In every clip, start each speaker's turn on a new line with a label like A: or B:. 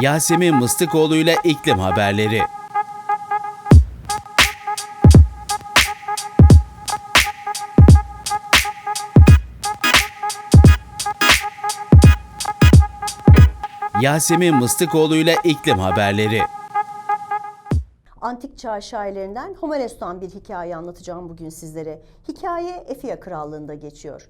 A: Yasemin Mıstıkoğlu ile iklim haberleri. Yasemin Mıstıkoğlu ile iklim haberleri.
B: Antik çağ şairlerinden Homeros'tan bir hikaye anlatacağım bugün sizlere. Hikaye Efia Krallığı'nda geçiyor.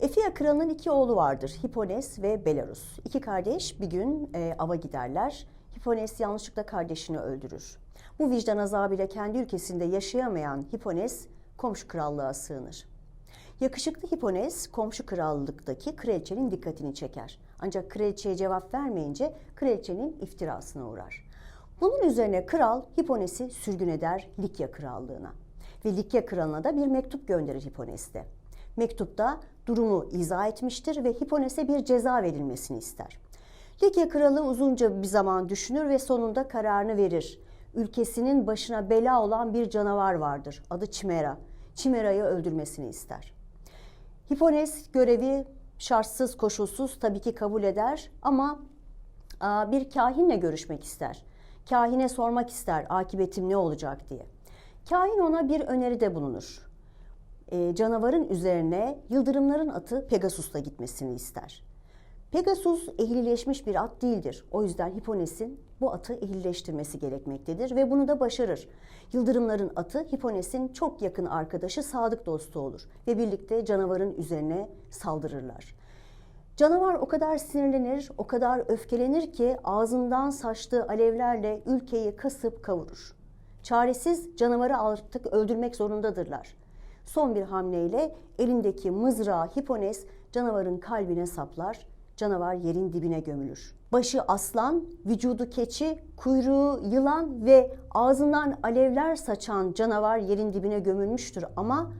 B: Efia Kralı'nın iki oğlu vardır. Hipones ve Belarus. İki kardeş bir gün e, ava giderler. Hipones yanlışlıkla kardeşini öldürür. Bu vicdan azabıyla kendi ülkesinde yaşayamayan Hipones komşu krallığa sığınır. Yakışıklı Hipones komşu krallıktaki kraliçenin dikkatini çeker. Ancak kraliçeye cevap vermeyince kraliçenin iftirasına uğrar. Bunun üzerine kral Hipones'i sürgün eder Likya krallığına. Ve Likya kralına da bir mektup gönderir Hipones de. Mektupta durumu izah etmiştir ve Hipones'e bir ceza verilmesini ister. Likya kralı uzunca bir zaman düşünür ve sonunda kararını verir. Ülkesinin başına bela olan bir canavar vardır. Adı Chimera. Chimera'yı öldürmesini ister. Hipones görevi şartsız koşulsuz tabii ki kabul eder ama bir kahinle görüşmek ister. Kahine sormak ister akibetim ne olacak diye. Kahin ona bir öneride bulunur. Ee, canavarın üzerine yıldırımların atı Pegasus'ta gitmesini ister. Pegasus ehlileşmiş bir at değildir. O yüzden Hipones'in bu atı ehlileştirmesi gerekmektedir ve bunu da başarır. Yıldırımların atı Hipones'in çok yakın arkadaşı, sadık dostu olur ve birlikte canavarın üzerine saldırırlar. Canavar o kadar sinirlenir, o kadar öfkelenir ki ağzından saçtığı alevlerle ülkeyi kasıp kavurur. Çaresiz canavarı artık öldürmek zorundadırlar. Son bir hamleyle elindeki mızrağı Hipones canavarın kalbine saplar. Canavar yerin dibine gömülür. Başı aslan, vücudu keçi, kuyruğu yılan ve ağzından alevler saçan canavar yerin dibine gömülmüştür ama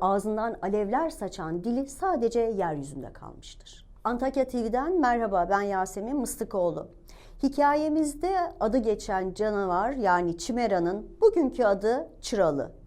B: ağzından alevler saçan dili sadece yeryüzünde kalmıştır. Antakya TV'den merhaba ben Yasemin Mıstıkoğlu. Hikayemizde adı geçen canavar yani Çimera'nın bugünkü adı Çıralı.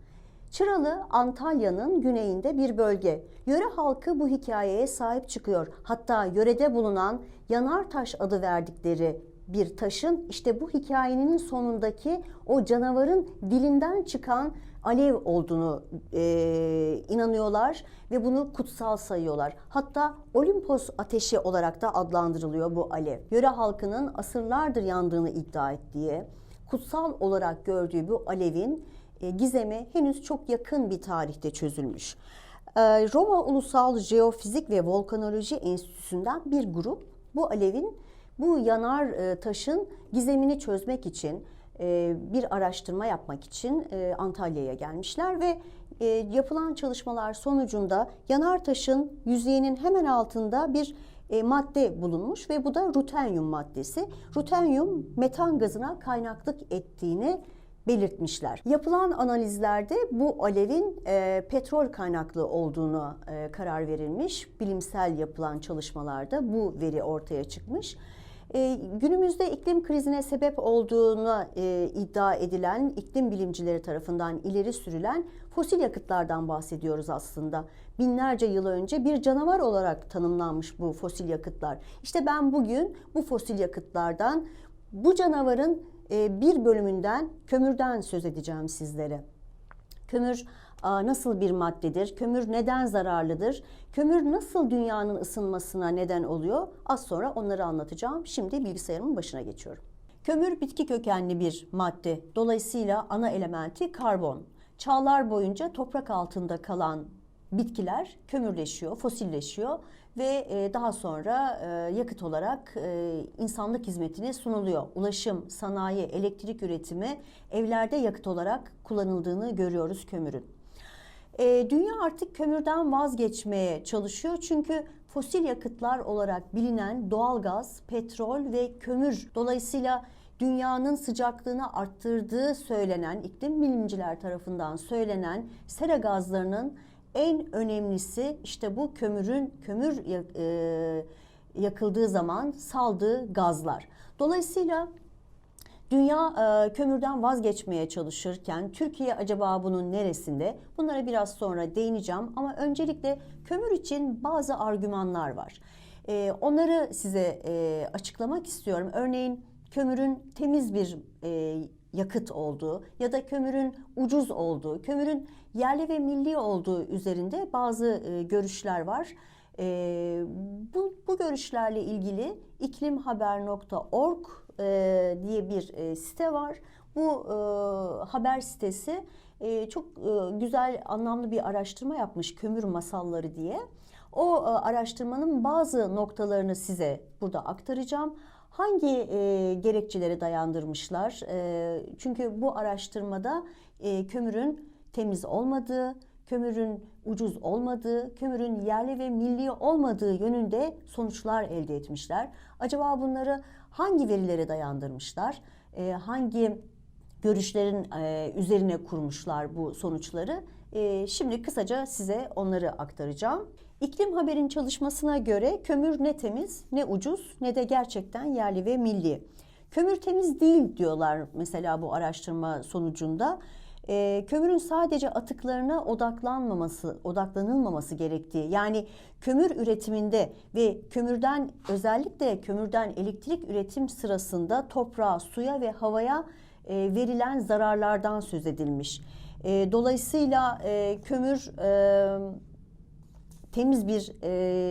B: Çıralı Antalya'nın güneyinde bir bölge. Yöre halkı bu hikayeye sahip çıkıyor. Hatta yörede bulunan Yanartaş adı verdikleri bir taşın işte bu hikayenin sonundaki o canavarın dilinden çıkan alev olduğunu e, inanıyorlar ve bunu kutsal sayıyorlar. Hatta Olimpos ateşi olarak da adlandırılıyor bu alev. Yöre halkının asırlardır yandığını iddia ettiği, kutsal olarak gördüğü bu alevin gizemi henüz çok yakın bir tarihte çözülmüş. E, Roma Ulusal Jeofizik ve Volkanoloji Enstitüsü'nden bir grup bu alevin bu yanar e, taşın gizemini çözmek için e, bir araştırma yapmak için e, Antalya'ya gelmişler ve yapılan çalışmalar sonucunda yanar taşın yüzeyinin hemen altında bir madde bulunmuş ve bu da rutenyum maddesi. Rutenyum metan gazına kaynaklık ettiğini belirtmişler. Yapılan analizlerde bu alevin e, petrol kaynaklı olduğunu e, karar verilmiş. Bilimsel yapılan çalışmalarda bu veri ortaya çıkmış. E, günümüzde iklim krizine sebep olduğunu e, iddia edilen iklim bilimcileri tarafından ileri sürülen fosil yakıtlardan bahsediyoruz aslında. Binlerce yıl önce bir canavar olarak tanımlanmış bu fosil yakıtlar. İşte ben bugün bu fosil yakıtlardan bu canavarın bir bölümünden kömürden söz edeceğim sizlere. Kömür nasıl bir maddedir? Kömür neden zararlıdır? Kömür nasıl dünyanın ısınmasına neden oluyor? Az sonra onları anlatacağım. Şimdi bilgisayarımın başına geçiyorum. Kömür bitki kökenli bir madde. Dolayısıyla ana elementi karbon. Çağlar boyunca toprak altında kalan bitkiler kömürleşiyor, fosilleşiyor ve e, daha sonra e, yakıt olarak e, insanlık hizmetine sunuluyor. Ulaşım, sanayi, elektrik üretimi evlerde yakıt olarak kullanıldığını görüyoruz kömürün. Dünya artık kömürden vazgeçmeye çalışıyor çünkü fosil yakıtlar olarak bilinen doğalgaz, petrol ve kömür dolayısıyla dünyanın sıcaklığını arttırdığı söylenen iklim bilimciler tarafından söylenen sera gazlarının en önemlisi işte bu kömürün kömür e, yakıldığı zaman saldığı gazlar. Dolayısıyla Dünya e, kömürden vazgeçmeye çalışırken Türkiye acaba bunun neresinde? Bunlara biraz sonra değineceğim ama öncelikle kömür için bazı argümanlar var. E, onları size açıklamak istiyorum. Örneğin kömürün temiz bir yakıt olduğu ya da kömürün ucuz olduğu, kömürün yerli ve milli olduğu üzerinde bazı e, görüşler var. E, bu, bu görüşlerle ilgili iklimhaber.org e, diye bir e, site var. Bu haber sitesi çok güzel, anlamlı bir araştırma yapmış kömür masalları diye. O araştırmanın bazı noktalarını size burada aktaracağım. Hangi e, gerekçelere dayandırmışlar? E, çünkü bu araştırmada e, kömürün temiz olmadığı, kömürün ucuz olmadığı, kömürün yerli ve milli olmadığı yönünde sonuçlar elde etmişler. Acaba bunları hangi verilere dayandırmışlar? E, hangi görüşlerin e, üzerine kurmuşlar bu sonuçları? E, şimdi kısaca size onları aktaracağım. İklim Haber'in çalışmasına göre kömür ne temiz, ne ucuz, ne de gerçekten yerli ve milli. Kömür temiz değil diyorlar mesela bu araştırma sonucunda. E, kömürün sadece atıklarına odaklanmaması, odaklanılmaması gerektiği, yani kömür üretiminde ve kömürden özellikle kömürden elektrik üretim sırasında toprağa, suya ve havaya e, verilen zararlardan söz edilmiş. E, dolayısıyla e, kömür e, temiz bir e,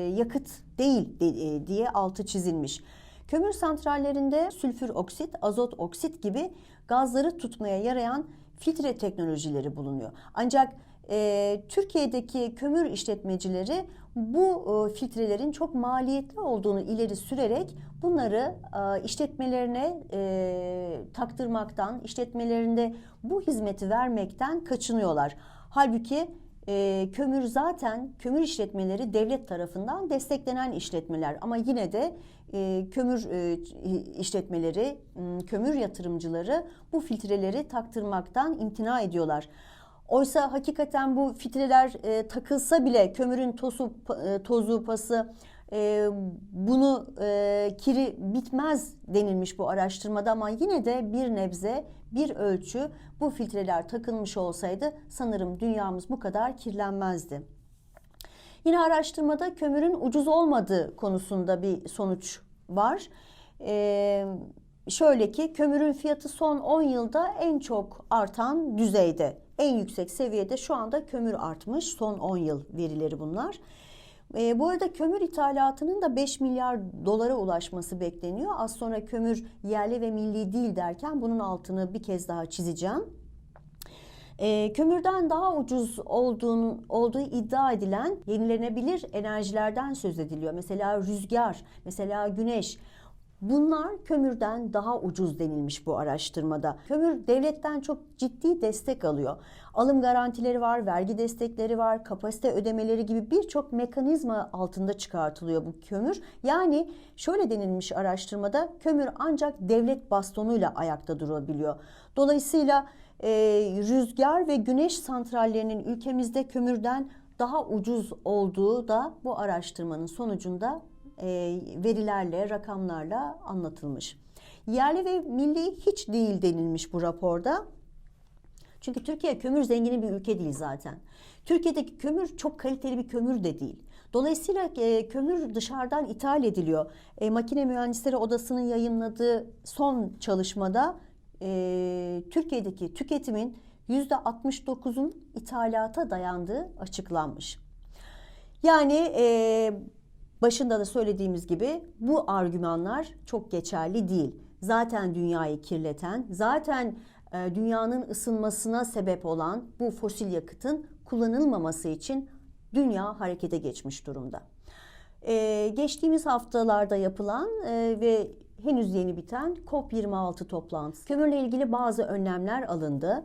B: yakıt değil de, e, diye altı çizilmiş. Kömür santrallerinde sülfür oksit, azot oksit gibi gazları tutmaya yarayan filtre teknolojileri bulunuyor. Ancak e, Türkiye'deki kömür işletmecileri bu e, filtrelerin çok maliyetli olduğunu ileri sürerek bunları e, işletmelerine e, taktırmaktan, işletmelerinde bu hizmeti vermekten kaçınıyorlar. Halbuki e, kömür zaten kömür işletmeleri devlet tarafından desteklenen işletmeler ama yine de e, kömür e, işletmeleri, kömür yatırımcıları bu filtreleri taktırmaktan imtina ediyorlar. Oysa hakikaten bu filtreler e, takılsa bile kömürün tozu, e, tozu pası e, bunu e, kiri bitmez denilmiş bu araştırmada ama yine de bir nebze bir ölçü bu filtreler takılmış olsaydı sanırım dünyamız bu kadar kirlenmezdi. Yine araştırmada kömürün ucuz olmadığı konusunda bir sonuç var. Ee, şöyle ki kömürün fiyatı son 10 yılda en çok artan düzeyde. En yüksek seviyede şu anda kömür artmış. Son 10 yıl verileri bunlar. E, bu arada kömür ithalatının da 5 milyar dolara ulaşması bekleniyor. Az sonra kömür yerli ve milli değil derken bunun altını bir kez daha çizeceğim. E, kömürden daha ucuz olduğunu, olduğu iddia edilen yenilenebilir enerjilerden söz ediliyor. Mesela rüzgar, mesela güneş. Bunlar kömürden daha ucuz denilmiş bu araştırmada. Kömür devletten çok ciddi destek alıyor. Alım garantileri var, vergi destekleri var, kapasite ödemeleri gibi birçok mekanizma altında çıkartılıyor bu kömür. Yani şöyle denilmiş araştırmada kömür ancak devlet bastonuyla ayakta durabiliyor. Dolayısıyla e, rüzgar ve güneş santrallerinin ülkemizde kömürden daha ucuz olduğu da bu araştırmanın sonucunda verilerle, rakamlarla anlatılmış. Yerli ve milli hiç değil denilmiş bu raporda. Çünkü Türkiye kömür zengini bir ülke değil zaten. Türkiye'deki kömür çok kaliteli bir kömür de değil. Dolayısıyla e, kömür dışarıdan ithal ediliyor. E, Makine Mühendisleri Odası'nın yayınladığı son çalışmada e, Türkiye'deki tüketimin %69'un ithalata dayandığı açıklanmış. Yani e, başında da söylediğimiz gibi bu argümanlar çok geçerli değil. Zaten dünyayı kirleten, zaten e, dünyanın ısınmasına sebep olan bu fosil yakıtın kullanılmaması için dünya harekete geçmiş durumda. Ee, geçtiğimiz haftalarda yapılan e, ve henüz yeni biten COP26 toplantısı. Kömürle ilgili bazı önlemler alındı.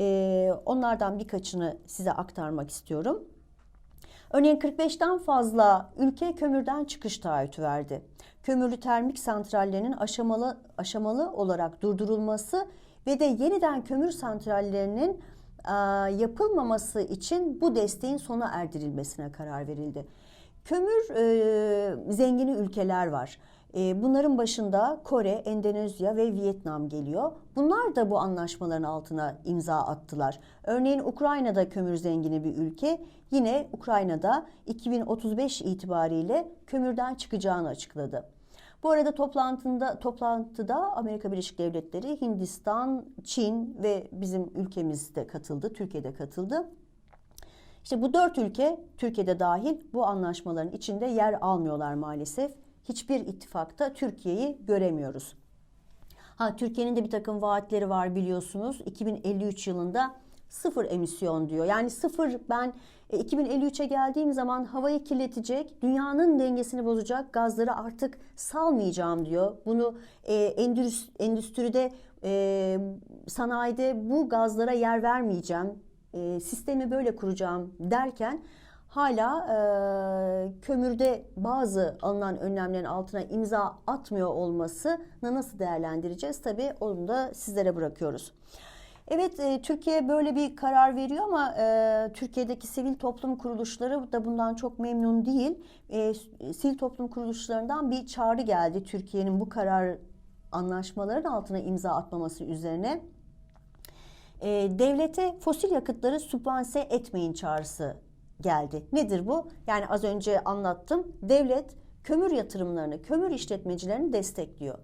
B: Ee, onlardan birkaçını size aktarmak istiyorum. Örneğin 45'ten fazla ülke kömürden çıkış taahhütü verdi. Kömürlü termik santrallerinin aşamalı aşamalı olarak durdurulması ve de yeniden kömür santrallerinin e, yapılmaması için bu desteğin sona erdirilmesine karar verildi. Kömür e, zengini ülkeler var. E, bunların başında Kore, Endonezya ve Vietnam geliyor. Bunlar da bu anlaşmaların altına imza attılar. Örneğin Ukrayna'da kömür zengini bir ülke. Yine Ukrayna'da 2035 itibariyle kömürden çıkacağını açıkladı. Bu arada toplantıda, toplantıda Amerika Birleşik Devletleri, Hindistan, Çin ve bizim ülkemiz de katıldı, Türkiye'de katıldı. İşte bu dört ülke, Türkiye'de dahil bu anlaşmaların içinde yer almıyorlar maalesef. Hiçbir ittifakta Türkiye'yi göremiyoruz. Ha Türkiye'nin de bir takım vaatleri var biliyorsunuz. 2053 yılında sıfır emisyon diyor. Yani sıfır ben e, 2053'e geldiğim zaman havayı kirletecek, dünyanın dengesini bozacak gazları artık salmayacağım diyor. Bunu e, endüstri, endüstride, e, sanayide bu gazlara yer vermeyeceğim, e, sistemi böyle kuracağım derken hala e, kömürde bazı alınan önlemlerin altına imza atmıyor olmasını nasıl değerlendireceğiz? Tabii onu da sizlere bırakıyoruz. Evet e, Türkiye böyle bir karar veriyor ama e, Türkiye'deki sivil toplum kuruluşları da bundan çok memnun değil. E, sivil toplum kuruluşlarından bir çağrı geldi Türkiye'nin bu karar anlaşmaların altına imza atmaması üzerine. E, devlete fosil yakıtları sübvanse etmeyin çağrısı geldi. Nedir bu? Yani az önce anlattım. Devlet kömür yatırımlarını, kömür işletmecilerini destekliyor.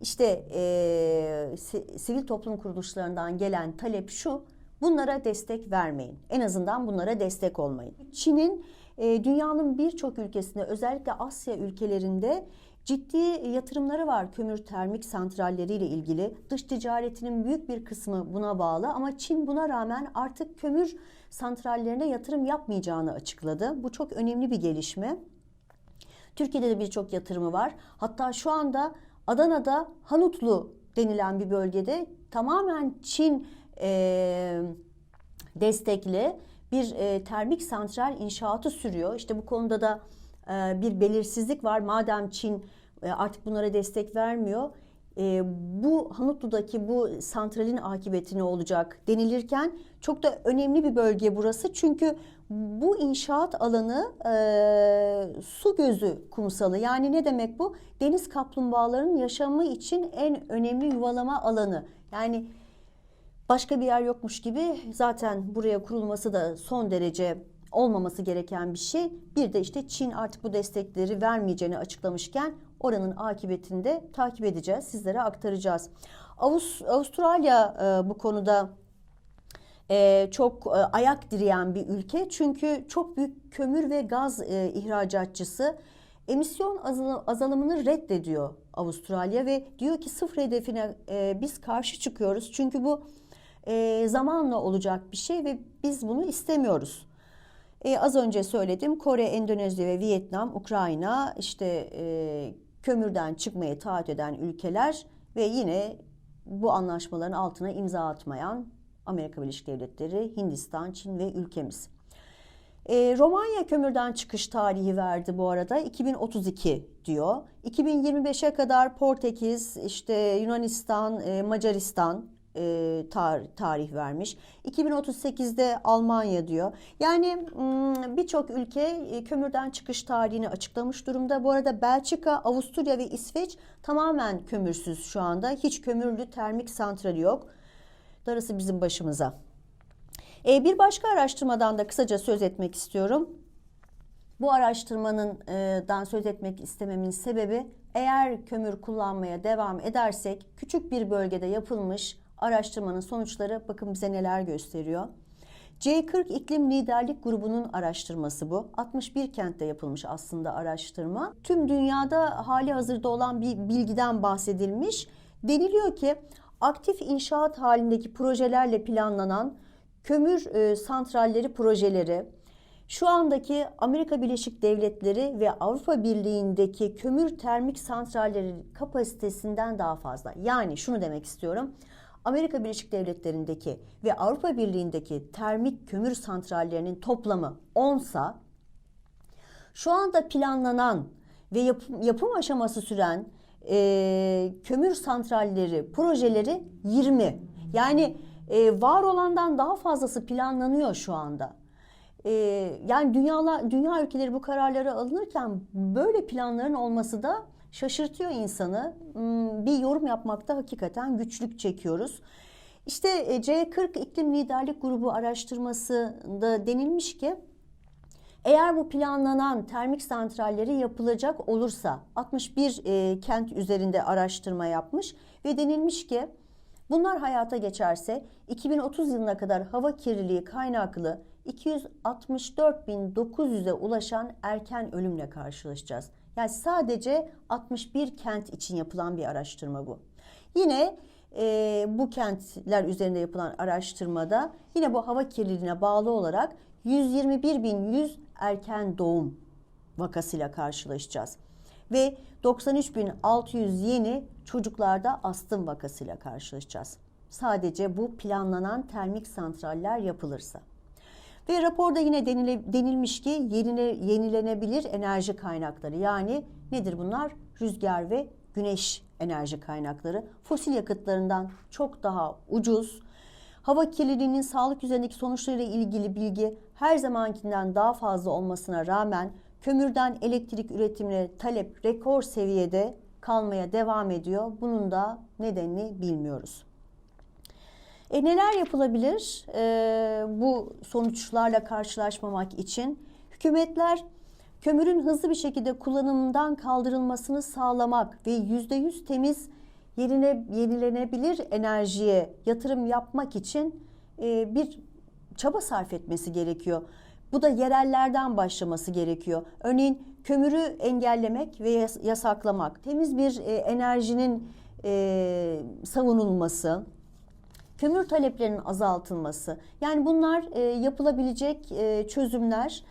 B: İşte e, sivil toplum kuruluşlarından gelen talep şu, bunlara destek vermeyin. En azından bunlara destek olmayın. Çin'in e, dünyanın birçok ülkesinde özellikle Asya ülkelerinde ciddi yatırımları var kömür termik santralleriyle ilgili. Dış ticaretinin büyük bir kısmı buna bağlı ama Çin buna rağmen artık kömür santrallerine yatırım yapmayacağını açıkladı. Bu çok önemli bir gelişme. Türkiye'de de birçok yatırımı var. Hatta şu anda Adana'da Hanutlu denilen bir bölgede tamamen Çin e, destekli bir e, termik santral inşaatı sürüyor. İşte bu konuda da e, bir belirsizlik var. Madem Çin e, artık bunlara destek vermiyor, e, bu Hanutlu'daki bu santralin akıbeti ne olacak denilirken çok da önemli bir bölge burası. Çünkü bu inşaat alanı e, su gözü kumsalı. Yani ne demek bu? Deniz kaplumbağalarının yaşamı için en önemli yuvalama alanı. Yani başka bir yer yokmuş gibi zaten buraya kurulması da son derece olmaması gereken bir şey. Bir de işte Çin artık bu destekleri vermeyeceğini açıklamışken oranın akıbetini de takip edeceğiz, sizlere aktaracağız. Avust Avustralya e, bu konuda e, çok e, ayak direyen bir ülke çünkü çok büyük kömür ve gaz e, ihracatçısı. Emisyon azalımını reddediyor Avustralya ve diyor ki sıfır hedefine e, biz karşı çıkıyoruz çünkü bu e, zamanla olacak bir şey ve biz bunu istemiyoruz. E, az önce söyledim Kore, Endonezya ve Vietnam, Ukrayna işte e, kömürden çıkmaya taahhüt eden ülkeler ve yine bu anlaşmaların altına imza atmayan Amerika Birleşik Devletleri, Hindistan, Çin ve ülkemiz. E, Romanya kömürden çıkış tarihi verdi bu arada 2032 diyor. 2025'e kadar Portekiz, işte Yunanistan, e, Macaristan e, tar tarih vermiş. 2038'de Almanya diyor. Yani birçok ülke e, kömürden çıkış tarihini açıklamış durumda. Bu arada Belçika, Avusturya ve İsveç tamamen kömürsüz şu anda. Hiç kömürlü termik santrali yok. Darısı bizim başımıza. E, bir başka araştırmadan da kısaca söz etmek istiyorum. Bu araştırmanın e, dan söz etmek istememin sebebi eğer kömür kullanmaya devam edersek küçük bir bölgede yapılmış araştırmanın sonuçları bakın bize neler gösteriyor. C40 İklim Liderlik Grubu'nun araştırması bu. 61 kentte yapılmış aslında araştırma. Tüm dünyada hali hazırda olan bir bilgiden bahsedilmiş. Deniliyor ki aktif inşaat halindeki projelerle planlanan kömür e, santralleri projeleri şu andaki Amerika Birleşik Devletleri ve Avrupa Birliği'ndeki kömür termik santralleri kapasitesinden daha fazla. Yani şunu demek istiyorum. Amerika Birleşik Devletleri'ndeki ve Avrupa Birliği'ndeki termik kömür santrallerinin toplamı 10 sa şu anda planlanan ve yapım, yapım aşaması süren e, kömür santralleri projeleri 20. Yani e, var olandan daha fazlası planlanıyor şu anda. E, yani dünyala, dünya ülkeleri bu kararları alınırken böyle planların olması da şaşırtıyor insanı. Hmm, Bir yorum yapmakta hakikaten güçlük çekiyoruz. İşte e, C40 iklim liderlik grubu araştırmasında denilmiş ki eğer bu planlanan termik santralleri yapılacak olursa 61 e, kent üzerinde araştırma yapmış ve denilmiş ki bunlar hayata geçerse 2030 yılına kadar hava kirliliği kaynaklı 264.900'e ulaşan erken ölümle karşılaşacağız. Yani sadece 61 kent için yapılan bir araştırma bu. Yine e, bu kentler üzerinde yapılan araştırmada yine bu hava kirliliğine bağlı olarak 121.100 erken doğum vakasıyla karşılaşacağız. Ve 93.600 yeni çocuklarda astım vakasıyla karşılaşacağız. Sadece bu planlanan termik santraller yapılırsa. Ve raporda yine denile, denilmiş ki yerine, yenilenebilir enerji kaynakları yani nedir bunlar? Rüzgar ve güneş enerji kaynakları fosil yakıtlarından çok daha ucuz. Hava kirliliğinin sağlık üzerindeki sonuçlarıyla ilgili bilgi her zamankinden daha fazla olmasına rağmen kömürden elektrik üretimine talep rekor seviyede kalmaya devam ediyor. Bunun da nedenini bilmiyoruz. E, neler yapılabilir e, bu sonuçlarla karşılaşmamak için? Hükümetler kömürün hızlı bir şekilde kullanımdan kaldırılmasını sağlamak ve %100 temiz yerine yenilenebilir enerjiye yatırım yapmak için e, bir çaba sarf etmesi gerekiyor. Bu da yerellerden başlaması gerekiyor. Örneğin kömürü engellemek ve yas- yasaklamak, temiz bir e, enerjinin e, savunulması, kömür taleplerinin azaltılması. Yani bunlar e, yapılabilecek e, çözümler.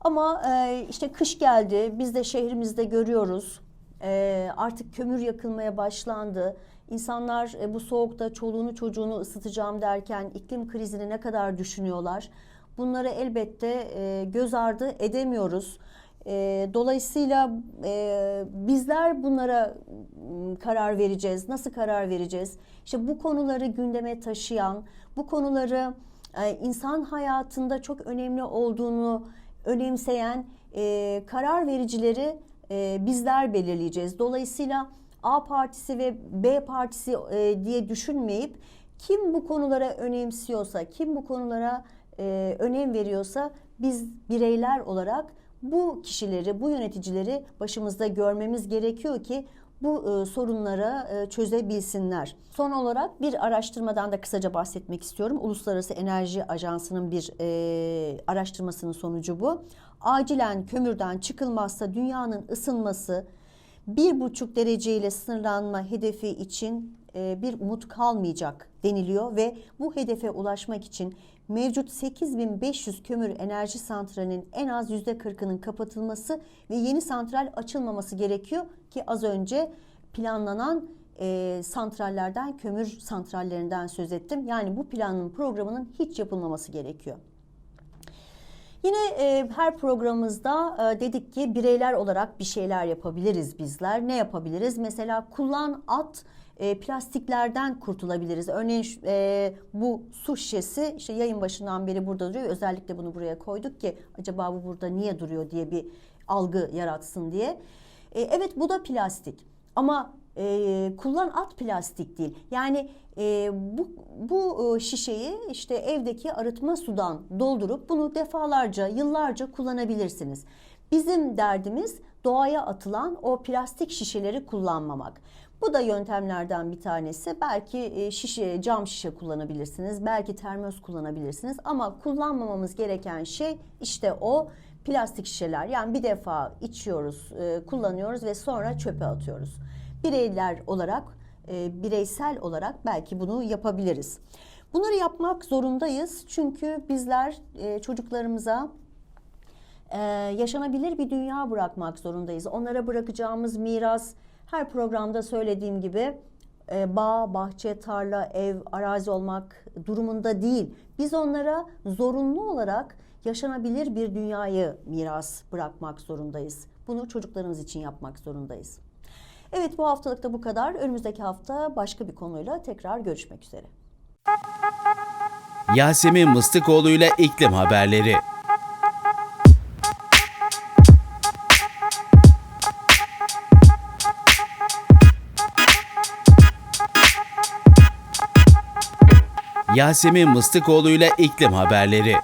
B: Ama e, işte kış geldi. Biz de şehrimizde görüyoruz. E, artık kömür yakılmaya başlandı. İnsanlar e, bu soğukta çoluğunu çocuğunu ısıtacağım derken iklim krizini ne kadar düşünüyorlar? Bunları elbette e, göz ardı edemiyoruz. E, dolayısıyla e, bizler bunlara m, karar vereceğiz. Nasıl karar vereceğiz? İşte bu konuları gündeme taşıyan, bu konuları e, insan hayatında çok önemli olduğunu önemseyen e, karar vericileri e, bizler belirleyeceğiz. Dolayısıyla A partisi ve B partisi e, diye düşünmeyip kim bu konulara önemsiyorsa, kim bu konulara e, önem veriyorsa biz bireyler olarak bu kişileri, bu yöneticileri başımızda görmemiz gerekiyor ki bu e, sorunlara e, çözebilsinler. Son olarak bir araştırmadan da kısaca bahsetmek istiyorum. Uluslararası Enerji Ajansı'nın bir e, araştırmasının sonucu bu. Acilen kömürden çıkılmazsa dünyanın ısınması bir buçuk dereceyle sınırlanma hedefi için e, bir umut kalmayacak deniliyor ve bu hedefe ulaşmak için mevcut 8500 kömür enerji santralinin en az %40'ının kapatılması ve yeni santral açılmaması gerekiyor ki az önce planlanan e, santrallerden, kömür santrallerinden söz ettim. Yani bu planın programının hiç yapılmaması gerekiyor. Yine e, her programımızda e, dedik ki bireyler olarak bir şeyler yapabiliriz bizler. Ne yapabiliriz? Mesela kullan at e, plastiklerden kurtulabiliriz. Örneğin e, bu su şişesi işte yayın başından beri burada duruyor. Özellikle bunu buraya koyduk ki acaba bu burada niye duruyor diye bir algı yaratsın diye. E, evet bu da plastik ama e, kullan at plastik değil. Yani e, bu, bu e, şişeyi işte evdeki arıtma sudan doldurup bunu defalarca, yıllarca kullanabilirsiniz. Bizim derdimiz doğaya atılan o plastik şişeleri kullanmamak. Bu da yöntemlerden bir tanesi. Belki e, şişe, cam şişe kullanabilirsiniz, belki termos kullanabilirsiniz ama kullanmamamız gereken şey işte o plastik şişeler. Yani bir defa içiyoruz, e, kullanıyoruz ve sonra çöpe atıyoruz. Bireyler olarak, e, bireysel olarak belki bunu yapabiliriz. Bunları yapmak zorundayız çünkü bizler e, çocuklarımıza e, yaşanabilir bir dünya bırakmak zorundayız. Onlara bırakacağımız miras her programda söylediğim gibi e, bağ, bahçe, tarla, ev, arazi olmak durumunda değil. Biz onlara zorunlu olarak yaşanabilir bir dünyayı miras bırakmak zorundayız. Bunu çocuklarımız için yapmak zorundayız. Evet bu haftalık da bu kadar. Önümüzdeki hafta başka bir konuyla tekrar görüşmek üzere.
A: Yasemin Mıstıkoğlu ile iklim haberleri. Yasemin Mıstıkoğlu ile iklim haberleri.